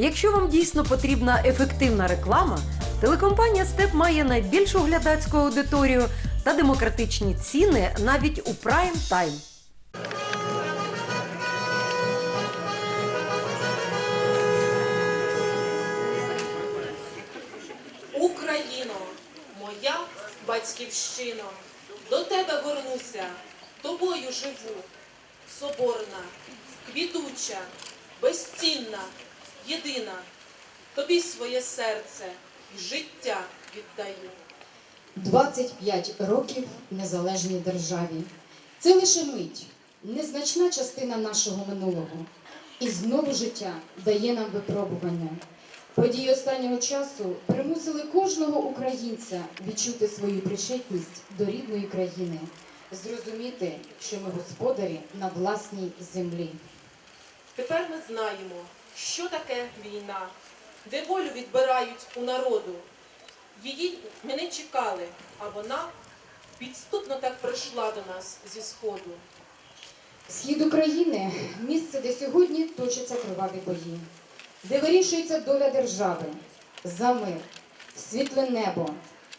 Якщо вам дійсно потрібна ефективна реклама, телекомпанія Степ має найбільшу глядацьку аудиторію та демократичні ціни навіть у прайм тайм. Україно, моя батьківщино, до тебе горнуся, тобою живу, соборна, квітуча, безцінна, єдина, тобі своє серце і життя віддаю. 25 років незалежній державі. Це лише мить, незначна частина нашого минулого. І знову життя дає нам випробування. Події останнього часу примусили кожного українця відчути свою причетність до рідної країни, зрозуміти, що ми господарі на власній землі. Тепер ми знаємо, що таке війна, де волю відбирають у народу. Її ми не чекали, а вона підступно так прийшла до нас зі сходу. Схід України місце, де сьогодні точаться криваві бої, де вирішується доля держави, за мир, світле небо,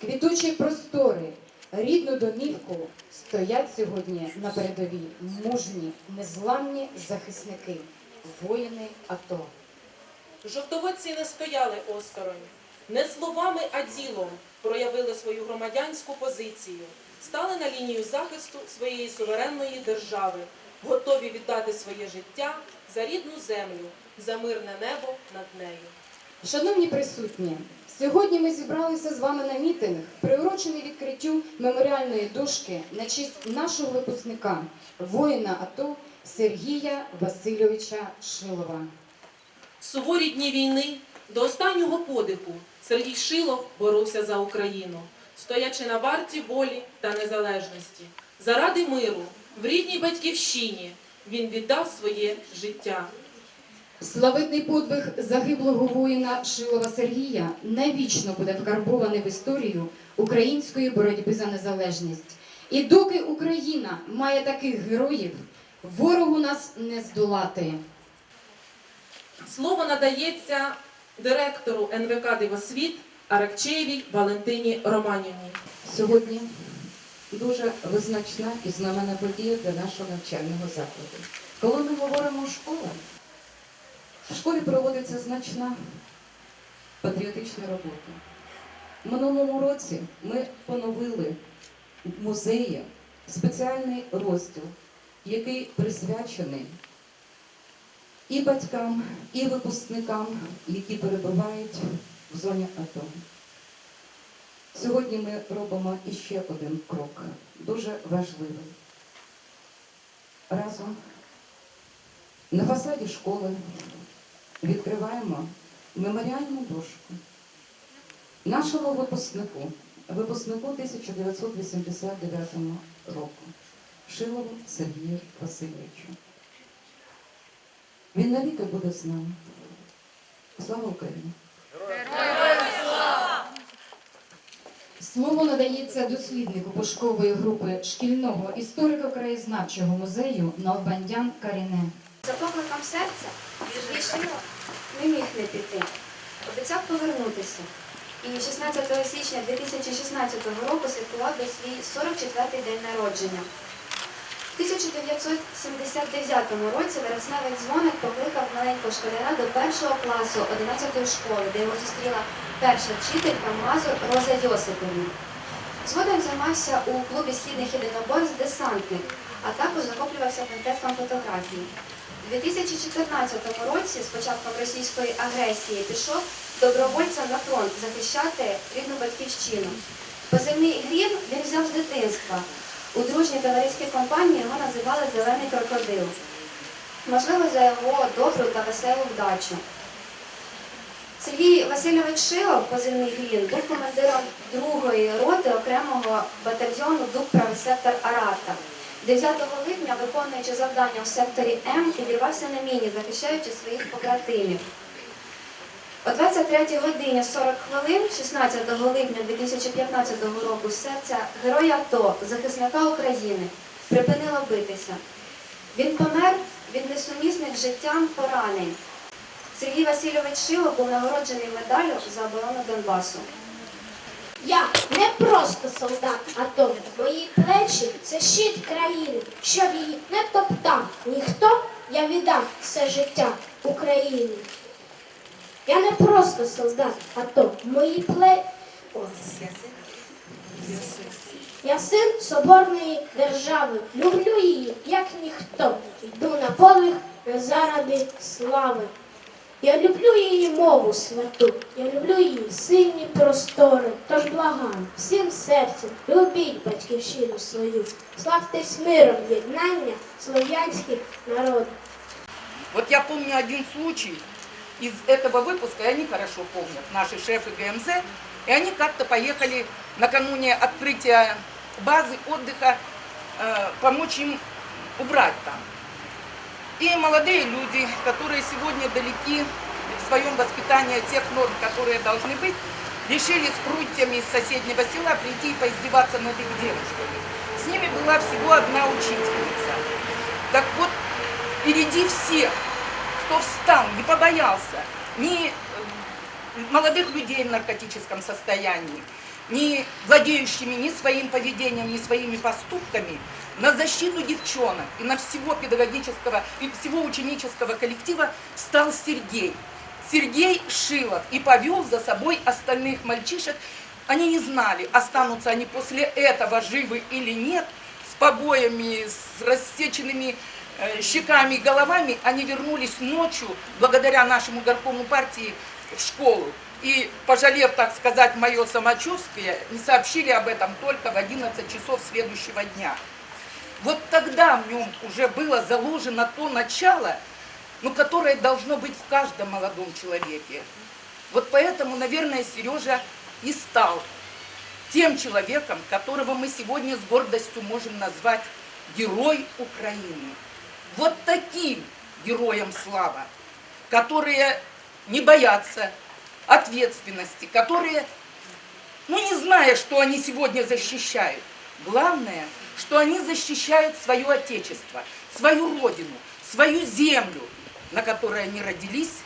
квітучі простори, рідну домівку стоять сьогодні на передовій мужні, незламні захисники, воїни АТО. Жовтоводці не стояли осторонь, не словами, а ділом проявили свою громадянську позицію, стали на лінію захисту своєї суверенної держави, готові віддати своє життя за рідну землю, за мирне небо над нею. Шановні присутні, сьогодні ми зібралися з вами на мітинг, приурочений відкриттю меморіальної дошки на честь нашого випускника, воїна АТО Сергія Васильовича Шилова. Суворі дні війни до останнього подиху Сергій Шилов боровся за Україну, стоячи на варті волі та незалежності. Заради миру в рідній батьківщині він віддав своє життя. Славетний подвиг загиблого воїна Шилова Сергія навічно буде вкарбований в історію української боротьби за незалежність. І доки Україна має таких героїв, ворогу нас не здолати. Слово надається директору НВК Дивосвіт Аракчеєвій Валентині Романівні. Сьогодні дуже визначна і знаменна подія для нашого навчального закладу. Коли ми говоримо школа, в школі проводиться значна патріотична робота. Минулому році ми поновили музеї спеціальний розділ, який присвячений і батькам, і випускникам, які перебувають в зоні АТО. Сьогодні ми робимо іще один крок, дуже важливий. Разом на фасаді школи відкриваємо меморіальну дошку нашому випускнику, випускнику 1989 року, Шилову Сергію Васильовичу. Він навіки буде з нами. Слава Україні! Слово надається досліднику пошукової групи шкільного історико-краєзнавчого музею Налбандян Каріне. За покликом серця Сергій не міг не піти. Обіцяв повернутися. І 16 січня 2016 року святкував би свій 44-й день народження. В 1979 році вересневий дзвоник покликав маленького школяра до першого класу 11-ї школи, де його зустріла перша вчителька Мазур Роза Йосипівна. Згодом займався у клубі східних єдиноборств десантник, а також захоплювався мистецтвом фотографії. У 2014 році, з початком російської агресії, пішов добровольцем на фронт захищати рідну батьківщину. Позивний грім він взяв з дитинства. У дружній товариській компанії його називали Зелений крокодил. Можливо, за його добру та веселу вдачу. Сергій Васильович Шилов, позивний Глін, був командиром другої роти окремого батальйону ДУК правий сектор Арата. 9 липня, виконуючи завдання в секторі М, підірвався на міні, захищаючи своїх побратимів. О 23 годині 40 хвилин, 16 липня 2015 року, серця героя АТО, захисника України, припинило битися. Він помер від несумісних життям поранень. Сергій Васильович Шило був нагороджений медаллю за оборону Донбасу. Я не просто солдат АТО. Мої плечі це щит країни. Щоб її не топтав ніхто, я віддав все життя Україні. Я не просто солдат АТО. Мої плечі. Я син соборної держави. Люблю її, як ніхто. Йду на не заради слави. Я люблю її мову святу, я люблю її сильні простори. Тож благаю всім серцем, любіть батьківщину свою, славтесь миром єднання слов'янських народів. Вот я помню один случай из этого выпуска, и они хорошо помнят, наши шефы ГМЗ, и они как-то поехали накануне открытия базы отдыха э, помочь им убрать там. И молодые люди, которые сегодня далеки в своем воспитании тех норм, которые должны быть, решили с прутьями из соседнего села прийти и поиздеваться над их девушками. С ними была всего одна учительница. Так вот, впереди всех, кто встал, не побоялся ни э, молодых людей в наркотическом состоянии, ни владеющими ни своим поведением, ни своими поступками, на защиту девчонок и на всего педагогического и всего ученического коллектива стал Сергей. Сергей Шилов и повел за собой остальных мальчишек. Они не знали, останутся они после этого живы или нет, с побоями, с рассеченными э, щеками и головами. Они вернулись ночью, благодаря нашему горкому партии, в школу. И, пожалев, так сказать, мое самочувствие, не сообщили об этом только в 11 часов следующего дня. Вот тогда в нем уже было заложено то начало, ну, которое должно быть в каждом молодом человеке. Вот поэтому, наверное, Сережа и стал тем человеком, которого мы сегодня с гордостью можем назвать Герой Украины. Вот таким героям слава, которые не боятся ответственности, которые, ну не зная, что они сегодня защищают, главное, что они защищают свое Отечество, свою Родину, свою землю, на которой они родились,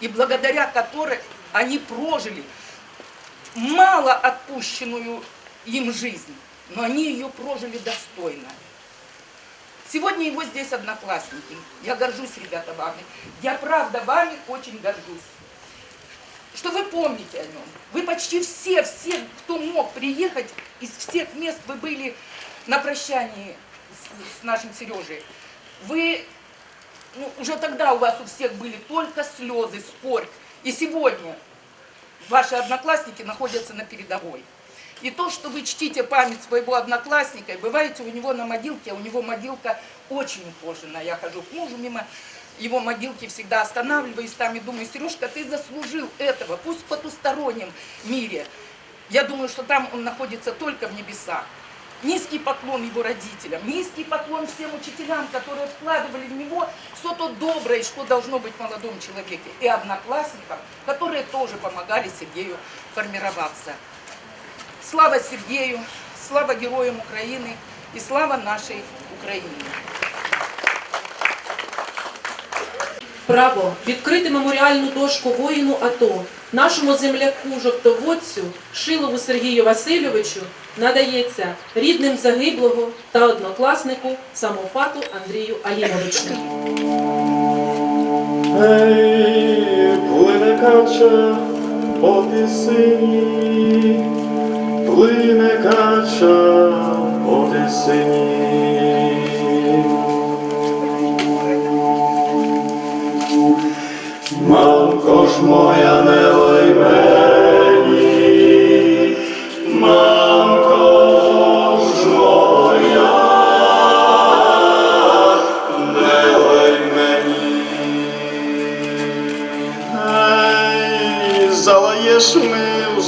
и благодаря которой они прожили мало отпущенную им жизнь, но они ее прожили достойно. Сегодня его здесь одноклассники. Я горжусь, ребята, вами. Я правда вами очень горжусь. Что вы помните о нем. Вы почти все, все, кто мог приехать, из всех мест вы были на прощании с, с нашим Сережей. Вы, ну, уже тогда у вас у всех были только слезы, скорбь. И сегодня ваши одноклассники находятся на передовой. И то, что вы чтите память своего одноклассника, и бываете у него на могилке, а у него могилка очень ухоженная. Я хожу к мужу мимо его могилки, всегда останавливаюсь там и думаю, Сережка, ты заслужил этого, пусть в потустороннем мире. Я думаю, что там он находится только в небесах. Низкий поклон его родителям, низкий поклон всем учителям, которые вкладывали в него все то доброе, что должно быть в молодом человеке, и одноклассникам, которые тоже помогали Сергею формироваться. Слава Сергею, слава героям Украины и слава нашей Украине. Право відкрити меморіальну дошку воїну АТО, нашому земляку жовтоводцю Шилову Сергію Васильовичу надається рідним загиблого та однокласнику самофату Андрію Аліновичу. Плине кача по тисині, плине кача по тисині. Мамко ж моя не лай залаєш ми в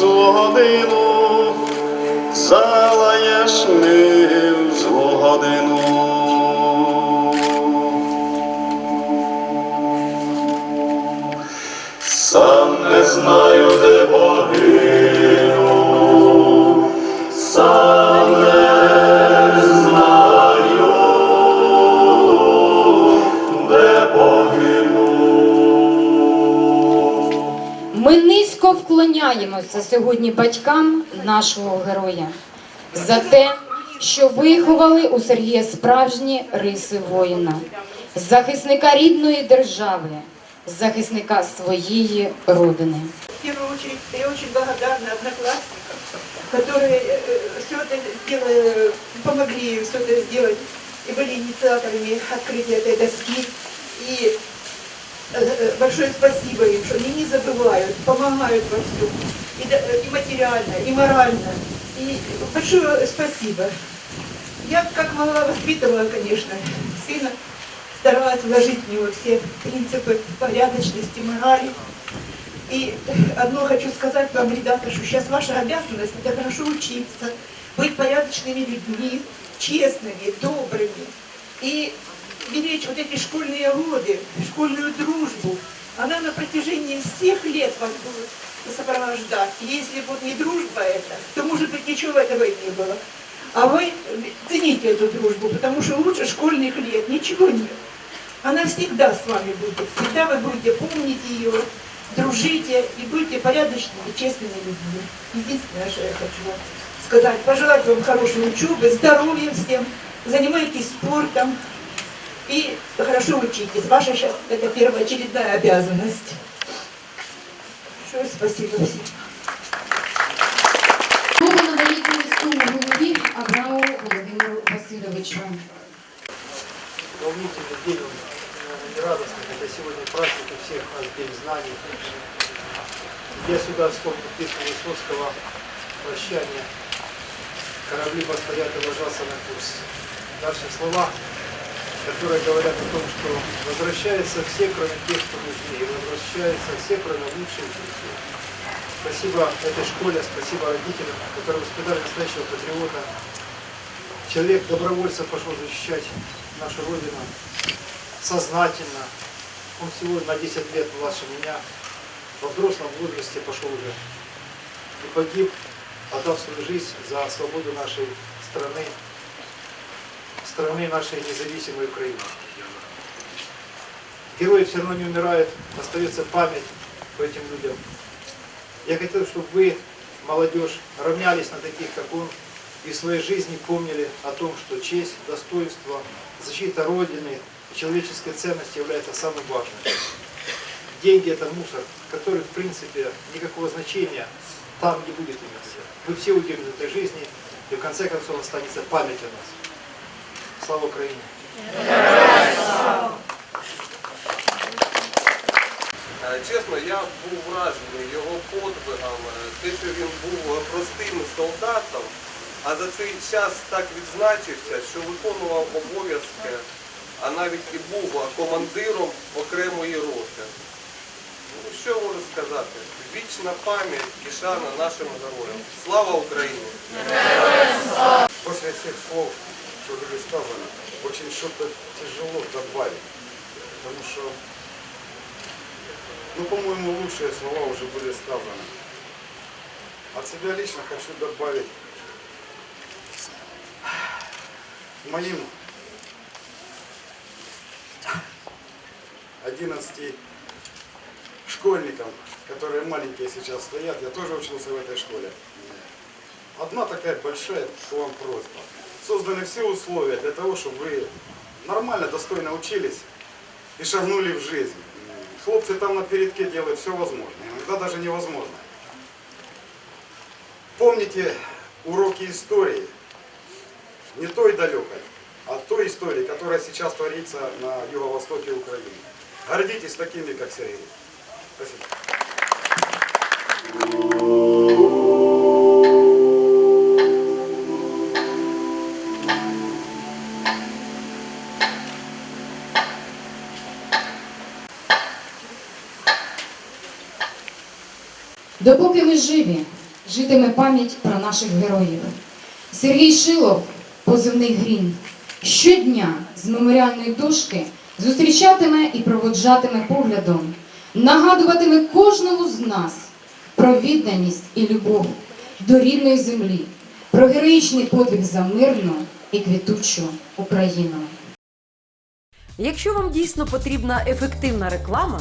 низько вклоняємося сьогодні батькам нашого героя за те, що виховали у Сергія справжні риси воїна, захисника рідної держави, захисника своєї родини. В первую очередь, я очень благодарна одноклассникам, которые все это сделали, помогли все это сделать и были инициаторами открытия этой доски. И э, э, большое спасибо им, что они не забывают, помогают во всем. И, да- и материально, и морально. И большое спасибо. Я как могла воспитывала, конечно, сына, старалась вложить в него все принципы порядочности, морали. И одно хочу сказать вам, ребята, что сейчас ваша обязанность это хорошо учиться, быть порядочными людьми, честными, добрыми. И беречь вот эти школьные годы, школьную дружбу. Она на протяжении всех лет вас будет сопровождать. И если вот не дружба это, то может быть ничего этого и не было. А вы цените эту дружбу, потому что лучше школьных лет ничего нет. Она всегда с вами будет. Всегда вы будете помнить ее, дружите и будьте порядочными, честными людьми. Единственное, что я хочу вам сказать, пожелать вам хорошей учебы, здоровья всем, занимайтесь спортом и хорошо учитесь. Ваша сейчас это первоочередная обязанность. Большое спасибо всем. Слово надається міському голові Абрау Володимиру Васильовичу. волнительный день, наверное, не радостный, хотя сегодня праздник у всех нас день знаний. Я сюда вспомнил песню Высоцкого «Прощание». Корабли постоят и ложатся на курс. Дальше слова, которые говорят о том, что возвращаются все, кроме тех, кто нужны, возвращаются все, кроме лучших друзей. Спасибо этой школе, спасибо родителям, которые воспитали настоящего патриота, Человек добровольца пошел защищать нашу Родину сознательно. Он всего на 10 лет младше меня. Во взрослом возрасте пошел уже и погиб, отдав свою жизнь за свободу нашей страны, страны нашей независимой Украины. Герои все равно не умирают, остается память по этим людям. Я хотел, чтобы вы, молодежь, равнялись на таких, как он, и в своей жизни помнили о том, что честь, достоинство, защита Родины и человеческие ценности являются самым важным. Деньги – это мусор, который, в принципе, никакого значения там не будет иметь. Вы все уйдем из этой жизни, и в конце концов останется память о нас. Слава Украине! Е, Чесно, я був вражений його подвигами, те, що він був простим солдатом, а за цей час так відзначився, що виконував обов'язки, а навіть і був командиром окремої роти. Ну, що можу сказати? Вічна пам'ять і шана нашим героям. Слава Україні! После всех слов, что были сказаны, очень что-то тяжело добавить. Потому что, ну, по-моему, лучшие слова уже были сказаны. От себя лично хочу добавить моим 11 школьникам, которые маленькие сейчас стоят, я тоже учился в этой школе. Одна такая большая к вам просьба. Созданы все условия для того, чтобы вы нормально, достойно учились и шагнули в жизнь. Хлопцы там на передке делают все возможное, иногда даже невозможное. Помните уроки истории, не той далекой, а той истории, которая сейчас творится на юго-востоке Украины. Гордитесь такими, как Сергей. Спасибо. Допоки ми живі, житиме пам'ять про наших героїв. Сергій Шилов, позивний Грін, щодня з меморіальної дошки зустрічатиме і проводжатиме поглядом, нагадуватиме кожному з нас про відданість і любов до рідної землі, про героїчний подвиг за мирну і квітучу Україну. Якщо вам дійсно потрібна ефективна реклама,